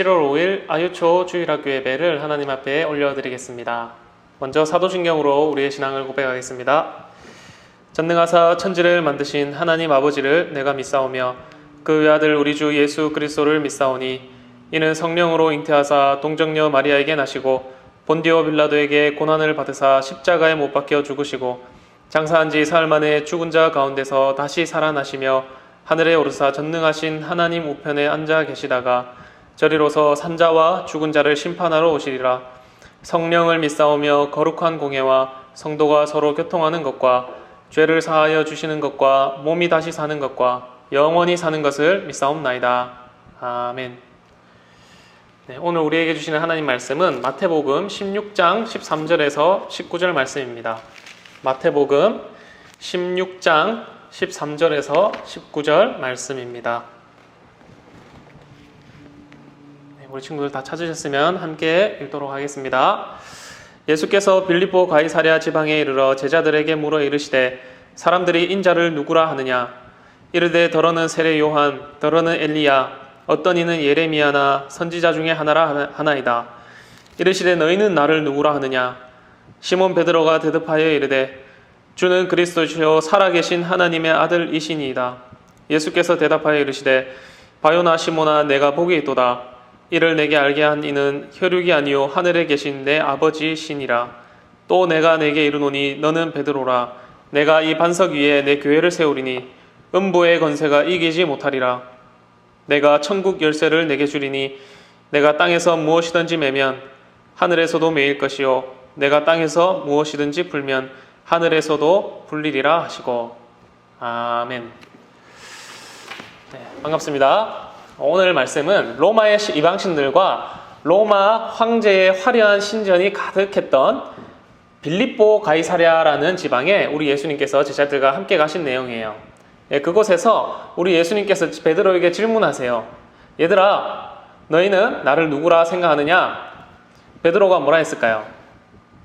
7월 5일 아유초 주일학교 예배를 하나님 앞에 올려드리겠습니다. 먼저 사도신경으로 우리의 신앙을 고백하겠습니다. 전능하사 천지를 만드신 하나님 아버지를 내가 믿사오며 그 외아들 우리 주 예수 그리스도를 믿사오니 이는 성령으로 잉태하사 동정녀 마리아에게 나시고 본디오 빌라도에게 고난을 받으사 십자가에 못 박혀 죽으시고 장사한 지 사흘 만에 죽은 자 가운데서 다시 살아나시며 하늘에 오르사 전능하신 하나님 우편에 앉아 계시다가 저리로서 산자와 죽은 자를 심판하러 오시리라 성령을 믿사오며 거룩한 공예와 성도가 서로 교통하는 것과 죄를 사하여 주시는 것과 몸이 다시 사는 것과 영원히 사는 것을 믿사옵나이다. 아멘. 네, 오늘 우리에게 주시는 하나님 말씀은 마태복음 16장 13절에서 19절 말씀입니다. 마태복음 16장 13절에서 19절 말씀입니다. 네, 우리 친구들 다 찾으셨으면 함께 읽도록 하겠습니다. 예수께서 빌립보 가이사랴 지방에 이르러 제자들에게 물어 이르시되 사람들이 인자를 누구라 하느냐? 이르되 더러는 세례 요한 더러는 엘리야 어떤 이는 예레미야나 선지자 중에 하나라 하나이다. 이르시되 너희는 나를 누구라 하느냐? 시몬 베드로가 대답하여 이르되 주는 그리스도시요 살아계신 하나님의 아들이시니이다. 예수께서 대답하여 이르시되 바요나 시몬아 내가 있도다 이를 내게 알게 한 이는 혈육이 아니요 하늘에 계신 내 아버지시니라. 또 내가 내게 이르노니 너는 베드로라. 내가 이 반석 위에 내 교회를 세우리니 음부의 건세가 이기지 못하리라. 내가 천국 열쇠를 내게 주리니 내가 땅에서 무엇이든지 매면 하늘에서도 매일 것이요 내가 땅에서 무엇이든지 풀면 하늘에서도 풀리리라 하시고 아멘. 네, 반갑습니다. 오늘 말씀은 로마의 이방신들과 로마 황제의 화려한 신전이 가득했던 빌립보 가이사랴라는 지방에 우리 예수님께서 제자들과 함께 가신 내용이에요. 예, 그곳에서 우리 예수님께서 베드로에게 질문하세요. 얘들아, 너희는 나를 누구라 생각하느냐? 베드로가 뭐라 했을까요?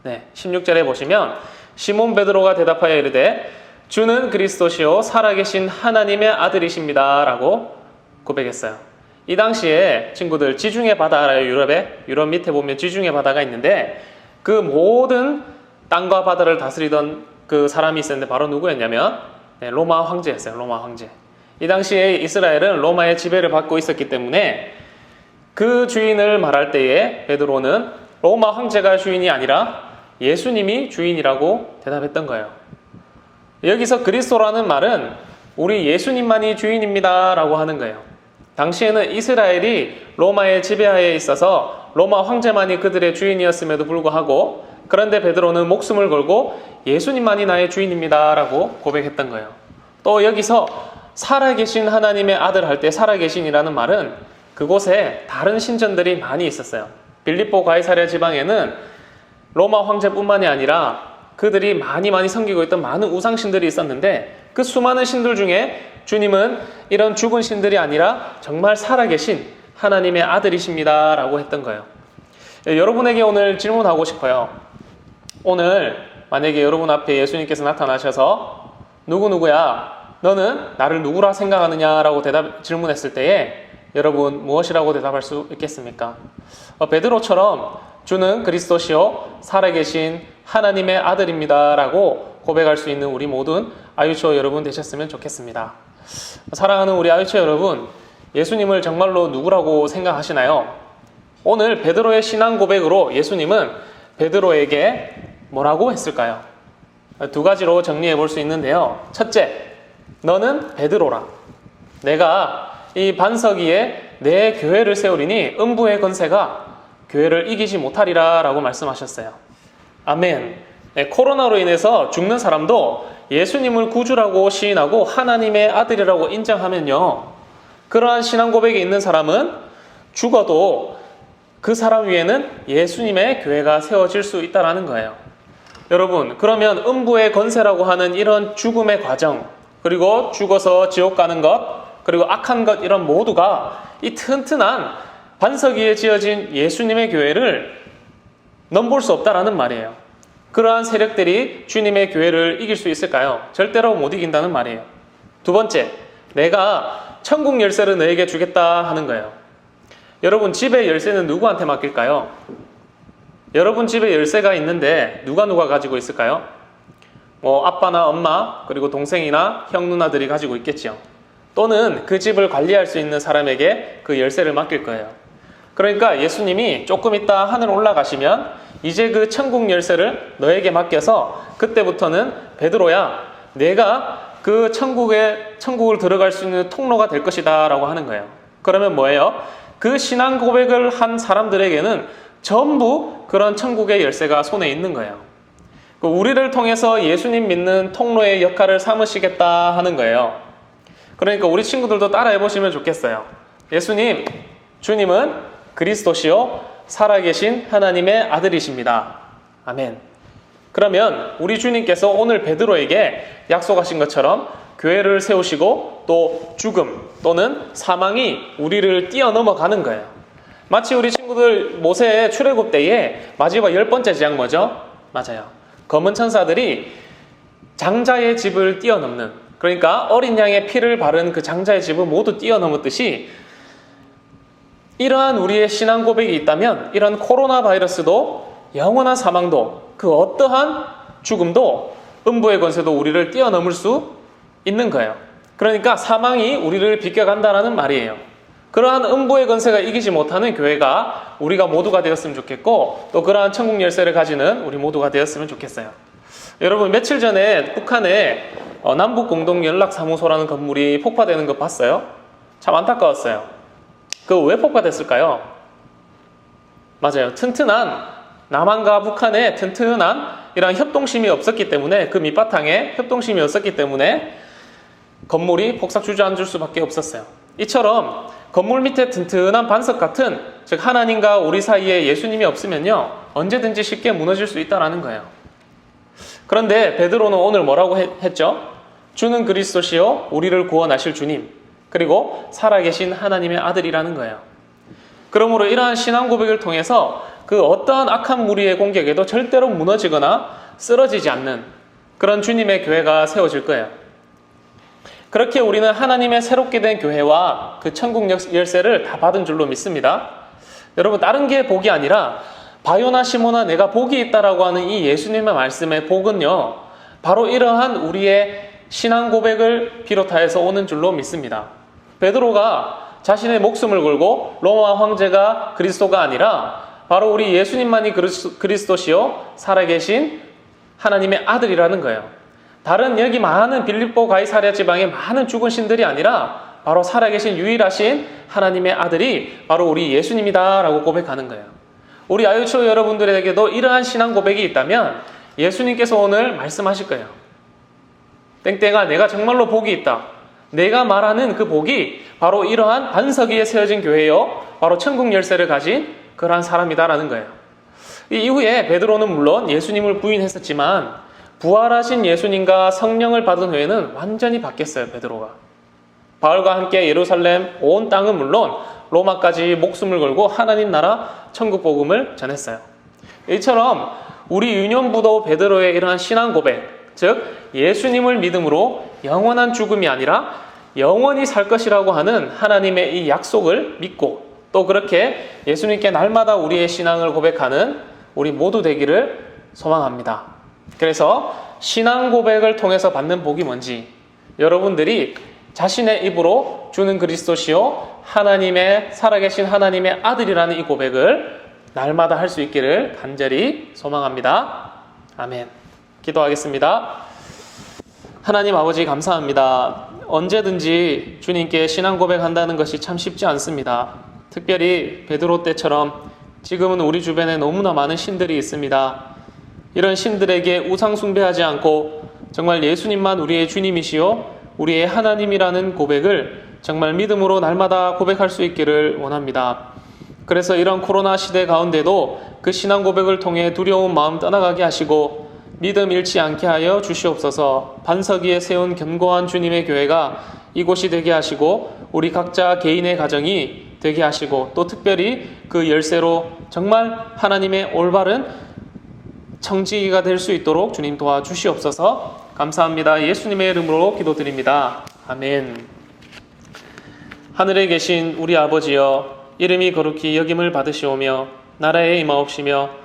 네, 16절에 보시면 시몬 베드로가 대답하여 이르되 주는 그리스도시요 살아계신 하나님의 아들이십니다라고 고백했어요. 이 당시에 친구들 지중해 바다라요 유럽에 유럽 밑에 보면 지중해 바다가 있는데 그 모든 땅과 바다를 다스리던 그 사람이 있었는데 바로 누구였냐면 네, 로마 황제였어요. 로마 황제. 이 당시에 이스라엘은 로마의 지배를 받고 있었기 때문에 그 주인을 말할 때에 베드로는 로마 황제가 주인이 아니라 예수님이 주인이라고 대답했던 거예요. 여기서 그리스도라는 말은 우리 예수님만이 주인입니다라고 하는 거예요. 당시에는 이스라엘이 로마의 지배하에 있어서 로마 황제만이 그들의 주인이었음에도 불구하고 그런데 베드로는 목숨을 걸고 예수님만이 나의 주인입니다라고 고백했던 거예요. 또 여기서 살아계신 하나님의 아들 할 때 살아계신이라는 말은 그곳에 다른 신전들이 많이 있었어요. 빌립보 가이사랴 지방에는 로마 황제뿐만이 아니라 그들이 많이 많이 섬기고 있던 많은 우상신들이 있었는데 그 수많은 신들 중에 주님은 이런 죽은 신들이 아니라 정말 살아계신 하나님의 아들이십니다. 라고 했던 거예요. 여러분에게 오늘 질문하고 싶어요. 오늘 만약에 여러분 앞에 예수님께서 나타나셔서 누구누구야, 너는 나를 누구라 생각하느냐? 라고 대답, 질문했을 때에 여러분 무엇이라고 대답할 수 있겠습니까? 어, 베드로처럼 주는 그리스도시요 살아계신 하나님의 아들입니다. 라고 고백할 수 있는 우리 모든 아유초 여러분 되셨으면 좋겠습니다. 사랑하는 우리 아유초 여러분, 예수님을 정말로 누구라고 생각하시나요? 오늘 베드로의 신앙 고백으로 예수님은 베드로에게 뭐라고 했을까요? 두 가지로 정리해 볼 수 있는데요. 첫째, 너는 베드로라. 내가 이 반석 위에 내 교회를 세우리니 음부의 건세가 교회를 이기지 못하리라 라고 말씀하셨어요. 아멘. 네, 코로나로 인해서 죽는 사람도 예수님을 구주라고 시인하고 하나님의 아들이라고 인정하면요. 그러한 신앙 고백이 있는 사람은 죽어도 그 사람 위에는 예수님의 교회가 세워질 수 있다라는 거예요. 여러분, 그러면 음부의 건세라고 하는 이런 죽음의 과정, 그리고 죽어서 지옥 가는 것, 그리고 악한 것 이런 모두가 이 튼튼한 반석 위에 지어진 예수님의 교회를 넘볼 수 없다라는 말이에요. 그러한 세력들이 주님의 교회를 이길 수 있을까요? 절대로 못 이긴다는 말이에요. 두 번째, 내가 천국 열쇠를 너에게 주겠다 하는 거예요. 여러분 집의 열쇠는 누구한테 맡길까요? 여러분 집에 열쇠가 있는데 누가 누가 가지고 있을까요? 뭐 아빠나 엄마 그리고 동생이나 형 누나들이 가지고 있겠죠. 또는 그 집을 관리할 수 있는 사람에게 그 열쇠를 맡길 거예요. 그러니까 예수님이 조금 있다 하늘 올라가시면 이제 그 천국 열쇠를 너에게 맡겨서 그때부터는 베드로야 내가 그 천국에 천국을 들어갈 수 있는 통로가 될 것이다라고 하는 거예요. 그러면 뭐예요? 그 신앙 고백을 한 사람들에게는 전부 그런 천국의 열쇠가 손에 있는 거예요. 그 우리를 통해서 예수님 믿는 통로의 역할을 삼으시겠다 하는 거예요. 그러니까 우리 친구들도 따라해 보시면 좋겠어요. 예수님, 주님은 그리스도시요 살아계신 하나님의 아들이십니다. 아멘. 그러면 우리 주님께서 오늘 베드로에게 약속하신 것처럼 교회를 세우시고 또 죽음 또는 사망이 우리를 뛰어넘어 가는 거예요. 마치 우리 친구들 모세의 출애굽 때에 마지막 열 번째 재앙 뭐죠? 맞아요. 검은 천사들이 장자의 집을 뛰어넘는 그러니까 어린 양의 피를 바른 그 장자의 집을 모두 뛰어넘었듯이 이러한 우리의 신앙 고백이 있다면 이런 코로나 바이러스도 영원한 사망도 그 어떠한 죽음도 음부의 권세도 우리를 뛰어넘을 수 있는 거예요. 그러니까 사망이 우리를 비껴간다라는 말이에요. 그러한 음부의 권세가 이기지 못하는 교회가 우리가 모두가 되었으면 좋겠고 또 그러한 천국 열쇠를 가지는 우리 모두가 되었으면 좋겠어요. 여러분 며칠 전에 북한에 어, 남북 공동 연락 사무소라는 건물이 폭파되는 거 봤어요? 참 안타까웠어요. 그 왜 폭파됐을까요? 맞아요. 튼튼한 남한과 북한의 튼튼한 이런 협동심이 없었기 때문에 그 밑바탕에 협동심이 없었기 때문에 건물이 폭삭 주저앉을 수밖에 없었어요. 이처럼 건물 밑에 튼튼한 반석 같은 즉 하나님과 우리 사이에 예수님이 없으면요 언제든지 쉽게 무너질 수 있다라는 거예요. 그런데 베드로는 오늘 뭐라고 했죠? 주는 그리스도시요 우리를 구원하실 주님 그리고 살아계신 하나님의 아들이라는 거예요. 그러므로 이러한 신앙 고백을 통해서 그 어떠한 악한 무리의 공격에도 절대로 무너지거나 쓰러지지 않는 그런 주님의 교회가 세워질 거예요. 그렇게 우리는 하나님의 새롭게 된 교회와 그 천국 열쇠를 다 받은 줄로 믿습니다. 여러분, 다른 게 복이 아니라 바요나 시모나 내가 복이 있다라고 하는 이 예수님의 말씀의 복은요, 바로 이러한 우리의 신앙 고백을 비롯하여서 오는 줄로 믿습니다. 베드로가 자신의 목숨을 걸고 로마 황제가 그리스도가 아니라 바로 우리 예수님만이 그리스도시요 살아계신 하나님의 아들이라는 거예요. 다른 여기 많은 빌립보 가이사랴 지방의 많은 죽은 신들이 아니라 바로 살아계신 유일하신 하나님의 아들이 바로 우리 예수님이다라고 고백하는 거예요. 우리 아유초 여러분들에게도 이러한 신앙 고백이 있다면 예수님께서 오늘 말씀하실 거예요. 땡땡아, 내가 정말로 복이 있다. 내가 말하는 그 복이 바로 이러한 반석 위에 세워진 교회요. 바로 천국 열쇠를 가진 그러한 사람이다라는 거예요. 이후에 베드로는 물론 예수님을 부인했었지만 부활하신 예수님과 성령을 받은 후에는 완전히 바뀌었어요, 베드로가. 바울과 함께 예루살렘 온 땅은 물론 로마까지 목숨을 걸고 하나님 나라 천국 복음을 전했어요. 이처럼 우리 유년부도 베드로의 이러한 신앙 고백, 즉 예수님을 믿음으로 영원한 죽음이 아니라 영원히 살 것이라고 하는 하나님의 이 약속을 믿고 또 그렇게 예수님께 날마다 우리의 신앙을 고백하는 우리 모두 되기를 소망합니다. 그래서 신앙 고백을 통해서 받는 복이 뭔지 여러분들이 자신의 입으로 주는 그리스도시요 하나님의 살아계신 하나님의 아들이라는 이 고백을 날마다 할 수 있기를 간절히 소망합니다. 아멘. 기도하겠습니다. 하나님 아버지 감사합니다. 언제든지 주님께 신앙 고백한다는 것이 참 쉽지 않습니다. 특별히 베드로 때처럼 지금은 우리 주변에 너무나 많은 신들이 있습니다. 이런 신들에게 우상 숭배하지 않고 정말 예수님만 우리의 주님이시요 우리의 하나님이라는 고백을 정말 믿음으로 날마다 고백할 수 있기를 원합니다. 그래서 이런 코로나 시대 가운데도 그 신앙 고백을 통해 두려운 마음 떠나가게 하시고 믿음 잃지 않게 하여 주시옵소서 반석 위에 세운 견고한 주님의 교회가 이곳이 되게 하시고 우리 각자 개인의 가정이 되게 하시고 또 특별히 그 열쇠로 정말 하나님의 올바른 청지기가 될 수 있도록 주님 도와주시옵소서 감사합니다. 예수님의 이름으로 기도드립니다. 아멘. 하늘에 계신 우리 아버지여 이름이 거룩히 여김을 받으시오며 나라에 임하옵시며